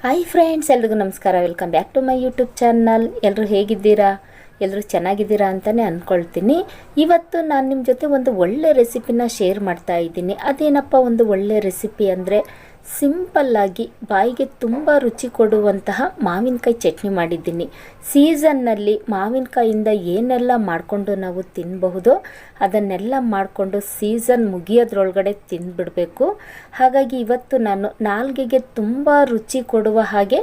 Hi friends ಎಲ್ರಿಗೂ ನಮಸ್ಕಾರ. Welcome back to my YouTube channel ಎಲ್ಲರೂ ಹೇಗಿದ್ದೀರಾ? ಎಲ್ಲರೂ ಚೆನ್ನಾಗಿದ್ದೀರಾ ಅಂತಲೇ ಅಂದ್ಕೊಳ್ತೀನಿ ಇವತ್ತು ನಾನು ನಿಮ್ಮ ಜೊತೆ ಒಂದು ಒಳ್ಳೆ ರೆಸಿಪಿನ ಶೇರ್ ಮಾಡ್ತಾ ಇದ್ದೀನಿ. ಅದೇನಪ್ಪ ಒಂದು ಒಳ್ಳೆ ರೆಸಿಪಿ ಅಂದರೆ ಸಿಂಪಲ್ಲಾಗಿ ಬಾಯಿಗೆ ತುಂಬ ರುಚಿ ಕೊಡುವಂತಹ ಮಾವಿನಕಾಯಿ ಚಟ್ನಿ ಮಾಡಿದ್ದೀನಿ. ಸೀಸನ್ನಲ್ಲಿ ಮಾವಿನಕಾಯಿಂದ ಏನೆಲ್ಲ ಮಾಡಿಕೊಂಡು ನಾವು ತಿನ್ನಬಹುದು ಅದನ್ನೆಲ್ಲ ಮಾಡಿಕೊಂಡು ಸೀಸನ್ ಮುಗಿಯೋದ್ರೊಳಗಡೆ ತಿಂದುಬಿಡಬೇಕು. ಹಾಗಾಗಿ ಇವತ್ತು ನಾನು ನಾಲ್ಗೆಗೆ ತುಂಬ ರುಚಿ ಕೊಡುವ ಹಾಗೆ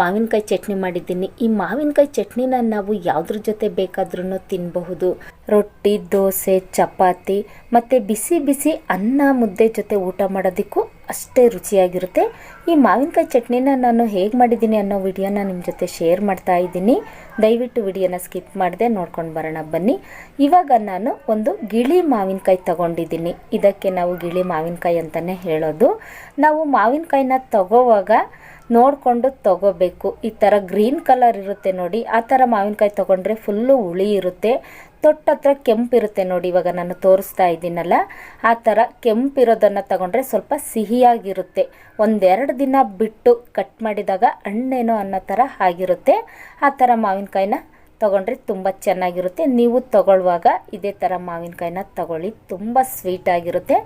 ಮಾವಿನಕಾಯಿ ಚಟ್ನಿ ಮಾಡಿದ್ದೀನಿ. ಈ ಮಾವಿನಕಾಯಿ ಚಟ್ನಿನ ನಾವು ಯಾವುದ್ರ ಜೊತೆ ಬೇಕಾದ್ರೂ ತಿನ್ನಬಹುದು ರೊಟ್ಟಿ, ದೋಸೆ, ಚಪಾತಿ ಮತ್ತು ಬಿಸಿ ಬಿಸಿ ಅನ್ನ ಮುದ್ದೆ ಜೊತೆ ಊಟ ಮಾಡೋದಕ್ಕೂ ಅಷ್ಟೇ ರುಚಿಯಾಗಿರುತ್ತೆ. ಈ ಮಾವಿನಕಾಯಿ ಚಟ್ನಿನ ನಾನು ಹೇಗೆ ಮಾಡಿದ್ದೀನಿ ಅನ್ನೋ ವಿಡಿಯೋನ ನಿಮ್ಮ ಜೊತೆ ಶೇರ್ ಮಾಡ್ತಾ ಇದ್ದೀನಿ. ದಯವಿಟ್ಟು ವಿಡಿಯೋನ ಸ್ಕಿಪ್ ಮಾಡದೆ ನೋಡ್ಕೊಂಡು ಬರೋಣ ಬನ್ನಿ. ಇವಾಗ ನಾನು ಒಂದು ಗಿಳಿ ಮಾವಿನಕಾಯಿ ತಗೊಂಡಿದ್ದೀನಿ. ಇದಕ್ಕೆ ನಾವು ಗಿಳಿ ಮಾವಿನಕಾಯಿ ಅಂತಲೇ ಹೇಳೋದು. ನಾವು ಮಾವಿನಕಾಯಿನ ತಗೋವಾಗ ನೋಡಿಕೊಂಡು ತಗೋಬೇಕು. ಈ ಥರ ಗ್ರೀನ್ ಕಲರ್ ಇರುತ್ತೆ ನೋಡಿ. ಆ ಥರ ಮಾವಿನಕಾಯಿ ತೊಗೊಂಡ್ರೆ ಫುಲ್ಲು ಹುಳಿ ಇರುತ್ತೆ. ತೊಟ್ಟ ಹತ್ರ ಕೆಂಪಿರುತ್ತೆ ನೋಡಿ ಇವಾಗ ನಾನು ತೋರಿಸ್ತಾ ಇದ್ದೀನಲ್ಲ. ಆ ಥರ ಕೆಂಪಿರೋದನ್ನು ತಗೊಂಡ್ರೆ ಸ್ವಲ್ಪ ಸಿಹಿಯಾಗಿರುತ್ತೆ. ಒಂದೆರಡು ದಿನ ಬಿಟ್ಟು ಕಟ್ ಮಾಡಿದಾಗ ಹಣ್ಣೇನೋ ಅನ್ನೋ ಥರ ಆಗಿರುತ್ತೆ. ಆ ಥರ ಮಾವಿನಕಾಯಿನ ತೊಗೊಂಡ್ರೆ ತುಂಬ ಚೆನ್ನಾಗಿರುತ್ತೆ. ನೀವು ತಗೊಳ್ಳುವಾಗ ಇದೇ ಥರ ಮಾವಿನಕಾಯಿನ ತಗೊಳ್ಳಿ. ತುಂಬ ಸ್ವೀಟಾಗಿರುತ್ತೆ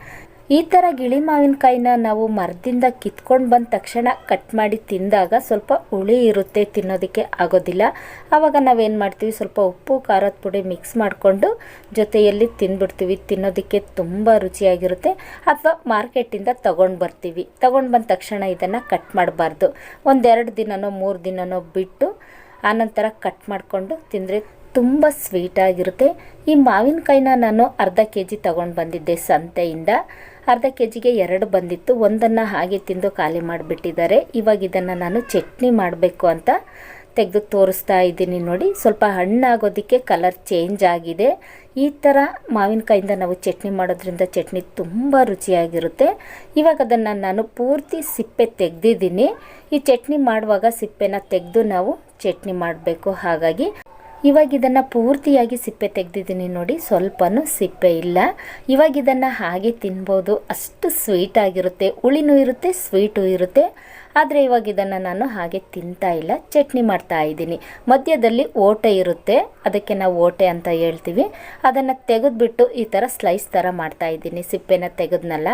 ಈ ಥರ ಗಿಳಿ ಮಾವಿನಕಾಯಿನ ನಾವು ಮರದಿಂದ ಕಿತ್ಕೊಂಡು ಬಂದ ತಕ್ಷಣ ಕಟ್ ಮಾಡಿ ತಿಂದಾಗ ಸ್ವಲ್ಪ ಹುಳಿ ಇರುತ್ತೆ, ತಿನ್ನೋದಕ್ಕೆ ಆಗೋದಿಲ್ಲ. ಆವಾಗ ನಾವೇನು ಮಾಡ್ತೀವಿ, ಸ್ವಲ್ಪ ಉಪ್ಪು, ಖಾರದ ಪುಡಿ ಮಿಕ್ಸ್ ಮಾಡಿಕೊಂಡು ಜೊತೆಯಲ್ಲಿ ತಿಂದ್ಬಿಡ್ತೀವಿ ತಿನ್ನೋದಕ್ಕೆ ತುಂಬ ರುಚಿಯಾಗಿರುತ್ತೆ. ಅಥವಾ ಮಾರ್ಕೆಟಿಂದ ತೊಗೊಂಡು ಬರ್ತೀವಿ. ತೊಗೊಂಡು ಬಂದ ತಕ್ಷಣ ಇದನ್ನು ಕಟ್ ಮಾಡಬಾರ್ದು. ಒಂದೆರಡು ದಿನನೋ, ಮೂರು ದಿನನೋ ಬಿಟ್ಟು ಆನಂತರ ಕಟ್ ಮಾಡಿಕೊಂಡು ತಿಂದರೆ ತುಂಬ ಸ್ವೀಟಾಗಿರುತ್ತೆ ಈ ಮಾವಿನಕಾಯಿನ ನಾನು ಅರ್ಧ ಕೆ ಜಿ ತೊಗೊಂಡು ಬಂದಿದ್ದೆ ಸಂತೆಯಿಂದ. ಅರ್ಧ ಕೆ ಜಿಗೆ ಎರಡು ಬಂದಿತ್ತು. ಒಂದನ್ನು ಹಾಗೆ ತಿಂದು ಖಾಲಿ ಮಾಡಿಬಿಟ್ಟಿದ್ದಾರೆ. ಇವಾಗ ಇದನ್ನು ನಾನು ಚಟ್ನಿ ಮಾಡಬೇಕು ಅಂತ ತೆಗೆದು ತೋರಿಸ್ತಾ ಇದ್ದೀನಿ ನೋಡಿ. ಸ್ವಲ್ಪ ಹಣ್ಣಾಗೋದಕ್ಕೆ ಕಲರ್ ಚೇಂಜ್ ಆಗಿದೆ. ಈ ಥರ ಮಾವಿನಕಾಯಿಂದ ನಾವು ಚಟ್ನಿ ಮಾಡೋದ್ರಿಂದ ಚಟ್ನಿ ತುಂಬ ರುಚಿಯಾಗಿರುತ್ತೆ. ಇವಾಗ ಅದನ್ನು ನಾನು ಪೂರ್ತಿ ಸಿಪ್ಪೆ ತೆಗೆದಿದ್ದೀನಿ. ಈ ಚಟ್ನಿ ಮಾಡುವಾಗ ಸಿಪ್ಪೆನ ತೆಗೆದು ನಾವು ಚಟ್ನಿ ಮಾಡಬೇಕು. ಹಾಗಾಗಿ ಇವಾಗ ಇದನ್ನು ಪೂರ್ತಿಯಾಗಿ ಸಿಪ್ಪೆ ತೆಗೆದಿದ್ದೀನಿ ನೋಡಿ, ಸ್ವಲ್ಪನೂ ಸಿಪ್ಪೆ ಇಲ್ಲ. ಇವಾಗ ಇದನ್ನು ಹಾಗೆ ತಿನ್ಬೋದು. ಅಷ್ಟು ಸ್ವೀಟಾಗಿರುತ್ತೆ ಹುಳಿನೂ ಇರುತ್ತೆ ಸ್ವೀಟು ಇರುತ್ತೆ. ಆದರೆ ಇವಾಗ ಇದನ್ನು ನಾನು ಹಾಗೆ ತಿಂತಾ ಇಲ್ಲ. ಚಟ್ನಿ ಮಾಡ್ತಾ ಇದ್ದೀನಿ. ಮಧ್ಯದಲ್ಲಿ ಓಟೆ ಇರುತ್ತೆ. ಅದಕ್ಕೆ ನಾವು ಓಟೆ ಅಂತ ಹೇಳ್ತೀವಿ. ಅದನ್ನು ತೆಗೆದುಬಿಟ್ಟು ಈ ಥರ ಸ್ಲೈಸ್ ಥರ ಮಾಡ್ತಾ ಇದ್ದೀನಿ. ಸಿಪ್ಪೆನ ತೆಗೆದ್ನಲ್ಲ,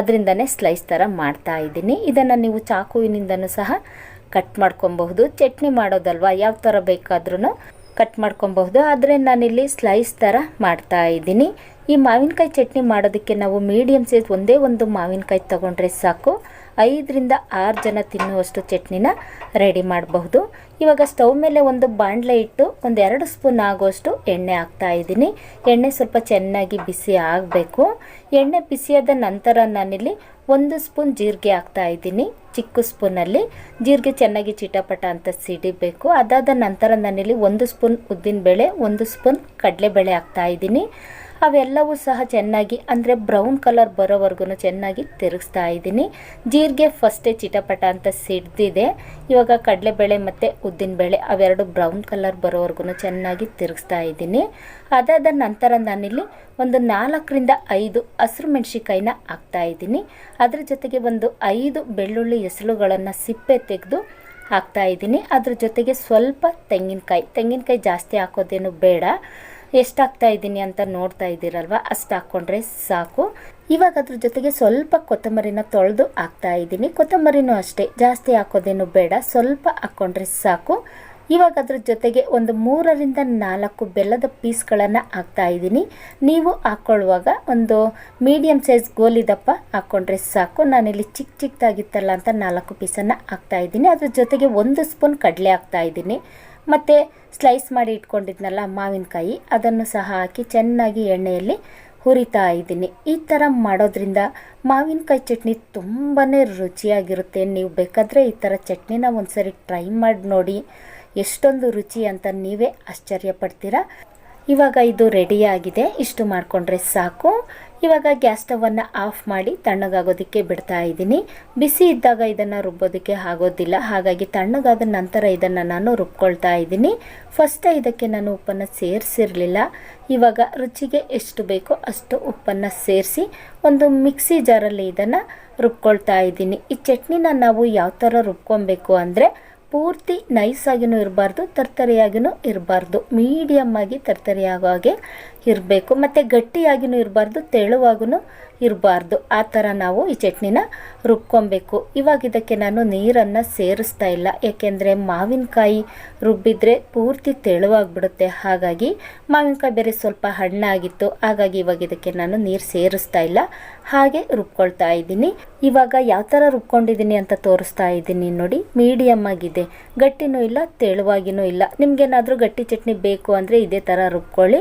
ಅದರಿಂದನೇ ಸ್ಲೈಸ್ ಥರ ಮಾಡ್ತಾ ಇದ್ದೀನಿ. ಇದನ್ನು ನೀವು ಚಾಕುವಿನಿಂದನೂ ಸಹ ಕಟ್ ಮಾಡ್ಕೊಬಹುದು. ಚಟ್ನಿ ಮಾಡೋದಲ್ವಾ? ಯಾವ ಥರ ಬೇಕಾದ್ರೂ ಕಟ್ ಮಾಡ್ಕೊಬಹುದು. ಆದರೆ ನಾನಿಲ್ಲಿ ಸ್ಲೈಸ್ ಥರ ಮಾಡ್ತಾ ಇದ್ದೀನಿ. ಈ ಮಾವಿನಕಾಯಿ ಚಟ್ನಿ ಮಾಡೋದಕ್ಕೆ ನಾವು ಮೀಡಿಯಮ್ ಸೈಜ್ ಒಂದೇ ಒಂದು ಮಾವಿನಕಾಯಿ ತೊಗೊಂಡ್ರೆ ಸಾಕು. ಐದರಿಂದ ಆರು ಜನ ತಿನ್ನುವಷ್ಟು ಚಟ್ನಿನ ರೆಡಿ ಮಾಡಬಹುದು. ಇವಾಗ ಸ್ಟವ್ ಮೇಲೆ ಒಂದು ಬಾಣಲೆ ಇಟ್ಟು ಒಂದು ಎರಡು ಸ್ಪೂನ್ ಆಗುವಷ್ಟು ಎಣ್ಣೆ ಹಾಕ್ತಾ ಇದ್ದೀನಿ. ಎಣ್ಣೆ ಸ್ವಲ್ಪ ಚೆನ್ನಾಗಿ ಬಿಸಿ ಆಗಬೇಕು. ಎಣ್ಣೆ ಬಿಸಿಯಾದ ನಂತರ ನಾನಿಲ್ಲಿ ಒಂದು ಸ್ಪೂನ್ ಜೀರಿಗೆ ಹಾಕ್ತಾ ಇದ್ದೀನಿ. ಚಿಕ್ಕ ಸ್ಪೂನಲ್ಲಿ ಜೀರಿಗೆ ಚೆನ್ನಾಗಿ ಚಿಟಪಟ ಅಂತ ಸಿಡಿಬೇಕು. ಅದಾದ ನಂತರ ನಾನಿಲ್ಲಿ ಒಂದು ಸ್ಪೂನ್ ಉದ್ದಿನಬೇಳೆ ಒಂದು ಸ್ಪೂನ್ ಕಡಲೆಬೇಳೆ ಹಾಕ್ತಾ ಇದ್ದೀನಿ. ಅವೆಲ್ಲವೂ ಸಹ ಚೆನ್ನಾಗಿ, ಅಂದರೆ ಬ್ರೌನ್ ಕಲರ್ ಬರೋವರೆಗೂ ಚೆನ್ನಾಗಿ ತಿರುಗಿಸ್ತಾ ಇದ್ದೀನಿ. ಜೀರಿಗೆ ಫಸ್ಟೇ ಚಿಟಪಟ ಅಂತ ಸಿಡ್ದಿದೆ. ಇವಾಗ ಕಡಲೆಬೇಳೆ ಮತ್ತು ಉದ್ದಿನಬೇಳೆ ಅವೆರಡು ಬ್ರೌನ್ ಕಲರ್ ಬರೋವರೆಗೂ ಚೆನ್ನಾಗಿ ತಿರುಗಿಸ್ತಾ ಇದ್ದೀನಿ. ಅದಾದ ನಂತರ ನಾನಿಲ್ಲಿ ಒಂದು ನಾಲ್ಕರಿಂದ ಐದು ಹಸಿರು ಮೆಣಸಿಕಾಯಿನ ಹಾಕ್ತಾ ಇದ್ದೀನಿ. ಅದ್ರ ಜೊತೆಗೆ ಒಂದು ಐದು ಬೆಳ್ಳುಳ್ಳಿ ಎಸಳುಗಳನ್ನು ಸಿಪ್ಪೆ ತೆಗೆದು ಹಾಕ್ತಾ ಇದ್ದೀನಿ. ಅದ್ರ ಜೊತೆಗೆ ಸ್ವಲ್ಪ ತೆಂಗಿನಕಾಯಿ. ತೆಂಗಿನಕಾಯಿ ಜಾಸ್ತಿ ಹಾಕೋದೇನು ಬೇಡ. ಎಷ್ಟು ಹಾಕ್ತಾ ಇದ್ದೀನಿ ಅಂತ ನೋಡ್ತಾ ಇದ್ದೀರಲ್ವ? ಅಷ್ಟು ಹಾಕ್ಕೊಂಡ್ರೆ ಸಾಕು. ಇವಾಗ ಅದ್ರ ಜೊತೆಗೆ ಸ್ವಲ್ಪ ಕೊತ್ತಂಬರಿನ ತೊಳೆದು ಹಾಕ್ತಾ ಇದ್ದೀನಿ. ಕೊತ್ತಂಬರಿನೂ ಅಷ್ಟೇ. ಜಾಸ್ತಿ ಹಾಕೋದೇನು ಬೇಡ. ಸ್ವಲ್ಪ ಹಾಕ್ಕೊಂಡ್ರೆ ಸಾಕು. ಇವಾಗ ಅದ್ರ ಜೊತೆಗೆ ಒಂದು ಮೂರರಿಂದ ನಾಲ್ಕು ಬೆಲ್ಲದ ಪೀಸ್ಗಳನ್ನು ಹಾಕ್ತಾ ಇದ್ದೀನಿ. ನೀವು ಹಾಕ್ಕೊಳ್ಳುವಾಗ ಒಂದು ಮೀಡಿಯಮ್ ಸೈಜ್ ಗೋಲಿ ದಪ್ಪ ಹಾಕ್ಕೊಂಡ್ರೆ ಸಾಕು. ನಾನಿಲ್ಲಿ ಚಿಕ್ಕ ಚಿಕ್ಕದಾಗಿತ್ತಲ್ಲ ಅಂತ ನಾಲ್ಕು ಪೀಸನ್ನು ಹಾಕ್ತಾ ಇದ್ದೀನಿ. ಅದ್ರ ಜೊತೆಗೆ ಒಂದು ಸ್ಪೂನ್ ಕಡಲೆ ಹಾಕ್ತಾ ಇದ್ದೀನಿ. ಮತ್ತು ಸ್ಲೈಸ್ ಮಾಡಿ ಇಟ್ಕೊಂಡಿದ್ನಲ್ಲ ಮಾವಿನಕಾಯಿ, ಅದನ್ನು ಸಹ ಹಾಕಿ ಚೆನ್ನಾಗಿ ಎಣ್ಣೆಯಲ್ಲಿ ಹುರಿತಾ ಇದ್ದೀನಿ. ಈ ಥರ ಮಾಡೋದ್ರಿಂದ ಮಾವಿನಕಾಯಿ ಚಟ್ನಿ ತುಂಬಾ ರುಚಿಯಾಗಿರುತ್ತೆ. ನೀವು ಬೇಕಾದರೆ ಈ ಥರ ಚಟ್ನಿನ ಒಂದ್ಸರಿ ಟ್ರೈ ಮಾಡಿ ನೋಡಿ. ಎಷ್ಟೊಂದು ರುಚಿ ಅಂತ ನೀವೇ ಆಶ್ಚರ್ಯಪಡ್ತೀರಾ? ಇವಾಗ ಇದು ರೆಡಿಯಾಗಿದೆ ಇಷ್ಟು ಮಾಡಿಕೊಂಡ್ರೆ ಸಾಕು. ಇವಾಗ ಗ್ಯಾಸ್ ಸ್ಟವನ್ನು ಆಫ್ ಮಾಡಿ ತಣ್ಣಗಾಗೋದಕ್ಕೆ ಬಿಡ್ತಾ ಇದ್ದೀನಿ. ಬಿಸಿ ಇದ್ದಾಗ ಇದನ್ನು ರುಬ್ಬೋದಕ್ಕೆ ಆಗೋದಿಲ್ಲ. ಹಾಗಾಗಿ ತಣ್ಣಗಾದ ನಂತರ ಇದನ್ನು ನಾನು ರುಬ್ಕೊಳ್ತಾ ಇದ್ದೀನಿ. ಫಸ್ಟೇ ಇದಕ್ಕೆ ನಾನು ಉಪ್ಪನ್ನು ಸೇರಿಸಿರಲಿಲ್ಲ. ಇವಾಗ ರುಚಿಗೆ ಎಷ್ಟು ಬೇಕೋ ಅಷ್ಟು ಉಪ್ಪನ್ನು ಸೇರಿಸಿ ಒಂದು ಮಿಕ್ಸಿ ಜಾರಲ್ಲಿ ಇದನ್ನು ರುಬ್ಕೊಳ್ತಾ ಇದ್ದೀನಿ. ಈ ಚಟ್ನಿನ ನಾವು ಯಾವ ಥರ ರುಬ್ಕೊಬೇಕು ಅಂದರೆ ಪೂರ್ತಿ ನೈಸಾಗಿಯೂ ಇರಬಾರ್ದು ತರ್ತರಿಯಾಗಿನೂ ಇರಬಾರ್ದು. ಮೀಡಿಯಮ್ ಆಗಿ ತರ್ತರಿಯಾಗೋ ಹಾಗೆ ಇರಬೇಕು. ಮತ್ತು ಗಟ್ಟಿಯಾಗಿನೂ ಇರಬಾರ್ದು ತೆಳುವಾಗೂ ಇರಬಾರ್ದು. ಆ ಥರ ನಾವು ಈ ಚಟ್ನಿನ ರುಬ್ಕೊಬೇಕು. ಇವಾಗ ಇದಕ್ಕೆ ನಾನು ನೀರನ್ನು ಸೇರಿಸ್ತಾ ಇಲ್ಲ. ಏಕೆಂದರೆ ಮಾವಿನಕಾಯಿ ರುಬ್ಬಿದ್ರೆ ಪೂರ್ತಿ ತೆಳುವಾಗಿಬಿಡುತ್ತೆ. ಹಾಗಾಗಿ ಮಾವಿನಕಾಯಿ ಬೇರೆ ಸ್ವಲ್ಪ ಹಣ್ಣಾಗಿತ್ತು. ಹಾಗಾಗಿ ಇವಾಗ ಇದಕ್ಕೆ ನಾನು ನೀರು ಸೇರಿಸ್ತಾ ಇಲ್ಲ. ಹಾಗೆ ರುಬ್ಕೊಳ್ತಾ ಇದ್ದೀನಿ. ಇವಾಗ ಯಾವ ಥರ ರುಬ್ಕೊಂಡಿದ್ದೀನಿ ಅಂತ ತೋರಿಸ್ತಾ ಇದ್ದೀನಿ ನೋಡಿ. ಮೀಡಿಯಮ್ ಆಗಿದೆ. ಗಟ್ಟಿನೂ ಇಲ್ಲ, ತೆಳುವಾಗಿನೂ ಇಲ್ಲ. ನಿಮಗೇನಾದರೂ ಗಟ್ಟಿ ಚಟ್ನಿ ಬೇಕು ಅಂದರೆ ಇದೇ ಥರ ರುಬ್ಕೊಳ್ಳಿ.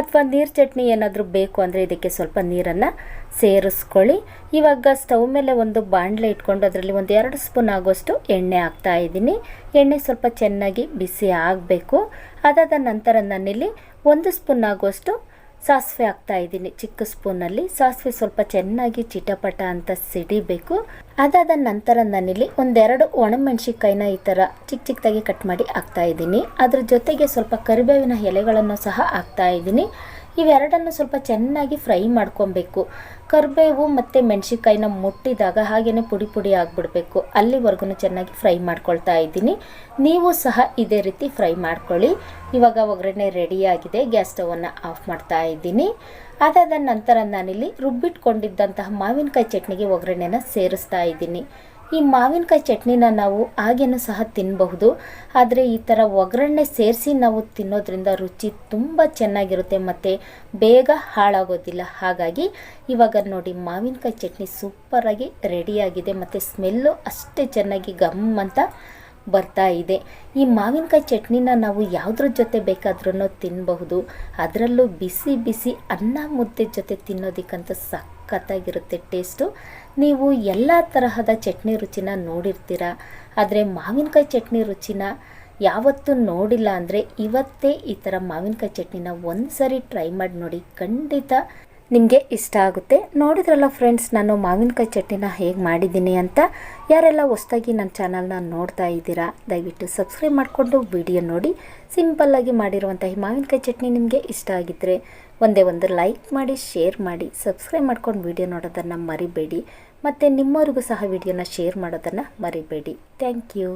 ಅಥವಾ ನೀರು ಚಟ್ನಿ ಏನಾದರೂ ಬೇಕು ಅಂದರೆ ಇದಕ್ಕೆ ಸ್ವಲ್ಪ ನೀರನ್ನು ಸೇರಿಸ್ಕೊಳ್ಳಿ. ಇವಾಗ ಸ್ಟವ್ ಮೇಲೆ ಒಂದು ಬಾಣಲೆ ಇಟ್ಕೊಂಡು ಅದರಲ್ಲಿ ಒಂದು ಎರಡು ಸ್ಪೂನ್ ಆಗೋಷ್ಟು ಎಣ್ಣೆ ಹಾಕ್ತಾ ಇದ್ದೀನಿ. ಎಣ್ಣೆ ಸ್ವಲ್ಪ ಚೆನ್ನಾಗಿ ಬಿಸಿ ಆಗಬೇಕು. ಅದಾದ ನಂತರ ನಾನಿಲ್ಲಿ ಒಂದು ಸ್ಪೂನ್ ಆಗೋಷ್ಟು ಸಾಸಿವೆ ಹಾಕ್ತಾ ಇದ್ದೀನಿ. ಚಿಕ್ಕ ಸ್ಪೂನಲ್ಲಿ. ಸಾಸಿವೆ ಸ್ವಲ್ಪ ಚೆನ್ನಾಗಿ ಚಿಟಪಟ ಅಂತ ಸಿಡಿಬೇಕು. ಅದಾದ ನಂತರ ನಾನಿಲ್ಲಿ ಒಂದೆರಡು ಒಣಮೆಣ್ಸಿಕಾಯಿನ ಈ ಥರ ಚಿಕ್ಕ ಚಿಕ್ಕದಾಗಿ ಕಟ್ ಮಾಡಿ ಹಾಕ್ತಾ ಇದ್ದೀನಿ. ಅದ್ರ ಜೊತೆಗೆ ಸ್ವಲ್ಪ ಕರಿಬೇವಿನ ಎಲೆಗಳನ್ನು ಸಹ ಹಾಕ್ತಾ ಇದ್ದೀನಿ. ಇವೆರಡನ್ನು ಸ್ವಲ್ಪ ಚೆನ್ನಾಗಿ ಫ್ರೈ ಮಾಡ್ಕೊಬೇಕು. ಕರಿಬೇವು ಮತ್ತು ಮೆಣಸಿನ್ಕಾಯಿನ ಮುಟ್ಟಿದಾಗ ಹಾಗೇ ಪುಡಿ ಪುಡಿ ಆಗಿಬಿಡಬೇಕು. ಅಲ್ಲಿವರೆಗೂ ಚೆನ್ನಾಗಿ ಫ್ರೈ ಮಾಡ್ಕೊಳ್ತಾ ಇದ್ದೀನಿ. ನೀವು ಸಹ ಇದೇ ರೀತಿ ಫ್ರೈ ಮಾಡ್ಕೊಳ್ಳಿ. ಇವಾಗ ಒಗ್ಗರಣೆ ರೆಡಿಯಾಗಿದೆ ಗ್ಯಾಸ್ ಸ್ಟವನ್ನು ಆಫ್ ಮಾಡ್ತಾ ಇದ್ದೀನಿ. ಅದಾದ ನಂತರ ನಾನಿಲ್ಲಿ ರುಬ್ಬಿಟ್ಕೊಂಡಿದ್ದಂತಹ ಮಾವಿನಕಾಯಿ ಚಟ್ನಿಗೆ ಒಗ್ಗರಣೆನ ಸೇರಿಸ್ತಾ ಇದ್ದೀನಿ. ಈ ಮಾವಿನಕಾಯಿ ಚಟ್ನಿನ ನಾವು ಹಾಗೇನೂ ಸಹ ತಿನ್ನಬಹುದು ಆದರೆ ಈ ಥರ ಒಗ್ಗರಣೆ ಸೇರಿಸಿ ನಾವು ತಿನ್ನೋದ್ರಿಂದ ರುಚಿ ತುಂಬ ಚೆನ್ನಾಗಿರುತ್ತೆ ಮತ್ತು ಬೇಗ ಹಾಳಾಗೋದಿಲ್ಲ. ಹಾಗಾಗಿ ಇವಾಗ ನೋಡಿ ಮಾವಿನಕಾಯಿ ಚಟ್ನಿ ಸೂಪರಾಗಿ ರೆಡಿಯಾಗಿದೆ ಮತ್ತು ಸ್ಮೆಲ್ಲು ಅಷ್ಟೇ ಚೆನ್ನಾಗಿ ಗಮ್ ಅಂತ ಬರ್ತಾ ಇದೆ. ಈ ಮಾವಿನಕಾಯಿ ಚಟ್ನಿನ ನಾವು ಯಾವುದ್ರ ಜೊತೆ ಬೇಕಾದ್ರೂ ತಿನ್ನಬಹುದು ಅದರಲ್ಲೂ ಬಿಸಿ ಬಿಸಿ ಅನ್ನ ಮುದ್ದೆ ಜೊತೆ ತಿನ್ನೋದಕ್ಕಂತ ಸಖತ್ತಾಗಿರುತ್ತೆ ಟೇಸ್ಟು ನೀವು ಎಲ್ಲ ತರಹದ ಚಟ್ನಿ ರುಚಿನ ನೋಡಿರ್ತೀರ? ಆದರೆ ಮಾವಿನಕಾಯಿ ಚಟ್ನಿ ರುಚಿನ ಯಾವತ್ತೂ ನೋಡಿಲ್ಲ ಅಂದರೆ ಇವತ್ತೇ ಈ ಥರ ಮಾವಿನಕಾಯಿ ಚಟ್ನಿನ ಒಂದು ಸರಿ ಟ್ರೈ ಮಾಡಿ ನೋಡಿ. ಖಂಡಿತ ನಿಮಗೆ ಇಷ್ಟ ಆಗುತ್ತೆ. ನೋಡಿದ್ರಲ್ಲ ಫ್ರೆಂಡ್ಸ್ ನಾನು ಮಾವಿನಕಾಯಿ ಚಟ್ನಿನ ಹೇಗೆ ಮಾಡಿದ್ದೀನಿ ಅಂತ. ಯಾರೆಲ್ಲ ಹೊಸ್ದಾಗಿ ನನ್ನ ಚಾನಲ್ನ ನೋಡ್ತಾ ಇದ್ದೀರಾ, ದಯವಿಟ್ಟು ಸಬ್ಸ್ಕ್ರೈಬ್ ಮಾಡಿಕೊಂಡು ವಿಡಿಯೋ ನೋಡಿ. ಸಿಂಪಲ್ಲಾಗಿ ಮಾಡಿರುವಂಥ ಈ ಮಾವಿನಕಾಯಿ ಚಟ್ನಿ ನಿಮಗೆ ಇಷ್ಟ ಆಗಿದ್ದರೆ ಒಂದೇ ಒಂದು ಲೈಕ್ ಮಾಡಿ ಶೇರ್ ಮಾಡಿ ಸಬ್ಸ್ಕ್ರೈಬ್ ಮಾಡ್ಕೊಂಡು ವಿಡಿಯೋ ನೋಡೋದನ್ನು ಮರಿಬೇಡಿ. ಮತ್ತು ನಿಮ್ಮವ್ರಿಗೂ ಸಹ ವಿಡಿಯೋನ ಶೇರ್ ಮಾಡೋದನ್ನು ಮರಿಬೇಡಿ. Thank you